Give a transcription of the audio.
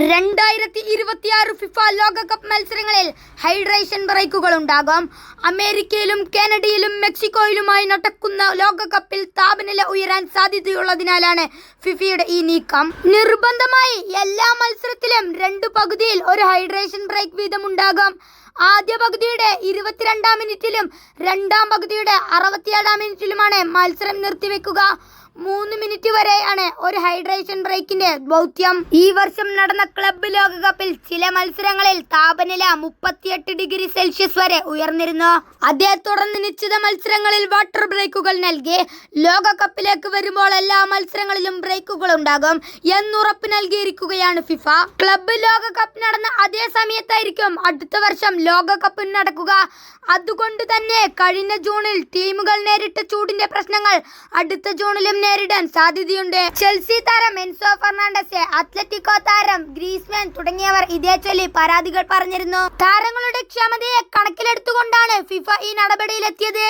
രണ്ടായിരത്തി ഇരുപത്തിയാറ് ഫിഫ ലോകകപ്പ് മത്സരങ്ങളിൽ ഹൈഡ്രേഷൻ ബ്രേക്കുകൾ ഉണ്ടാകും അമേരിക്കയിലും കാനഡയിലും മെക്സിക്കോയിലുമായി നടക്കുന്ന ലോകകപ്പിൽ താപനില ഉയരാൻ സാധ്യതയുള്ളതിനാലാണ് ഫിഫയുടെ ഈ നീക്കം. നിർബന്ധമായി എല്ലാ മത്സരത്തിലും രണ്ടു പകുതിയിൽ ഒരു ഹൈഡ്രേഷൻ ബ്രേക്ക് വീതം ഉണ്ടാകും ആദ്യ പകുതിയുടെ ഇരുപത്തിരണ്ടാം മിനിറ്റിലും രണ്ടാം പകുതിയുടെ അറുപത്തിയേഴാം മിനിറ്റിലുമാണ് മത്സരം നിർത്തിവെക്കുക. മൂന്ന് മിനിറ്റ് വരെയാണ് ഒരു ഹൈഡ്രേഷൻ ബ്രേക്കിന്റെ ദൗത്യം. ഈ വർഷം നടന്ന ക്ലബ്ബ് ലോകകപ്പിൽ ചില മത്സരങ്ങളിൽ താപനില മുപ്പത്തിയെട്ട് ഡിഗ്രി സെൽഷ്യസ് വരെ ഉയർന്നിരുന്നു. അതേ തുടർന്ന് നിശ്ചിത മത്സരങ്ങളിൽ വാട്ടർ ബ്രേക്കുകൾ നൽകി. ലോകകപ്പിലേക്ക് വരുമ്പോൾ എല്ലാ മത്സരങ്ങളിലും ബ്രേക്കുകൾ ഉണ്ടാകും. എന്നുറപ്പ് നൽകിയിരിക്കുകയാണ് ഫിഫ ക്ലബ്ബ് ലോകകപ്പ് നടന്ന അതേ സമയത്തായിരിക്കും അടുത്ത വർഷം ലോകകപ്പ് നടക്കുക. അതുകൊണ്ട് തന്നെ കഴിഞ്ഞ ജൂണിൽ ടീമുകൾ നേരിട്ട ചൂടിന്റെ പ്രശ്നങ്ങൾ അടുത്ത ജൂണിലും നേരിടാൻ സാധ്യതയുണ്ട്. ചെൽസി താരം എൻസോ ഫെർണാണ്ടസ് അത്ലറ്റിക്കോ താരം ഗ്രീസ്മാൻ തുടങ്ങിയവർ ഇതേ ചൊല്ലി പരാതികൾ പറഞ്ഞിരുന്നു. താരങ്ങളുടെ ക്ഷമതയെ കണക്കിലെടുത്തുകൊണ്ടാണ് ഫിഫ ഈ നടപടിയിലെത്തിയത്.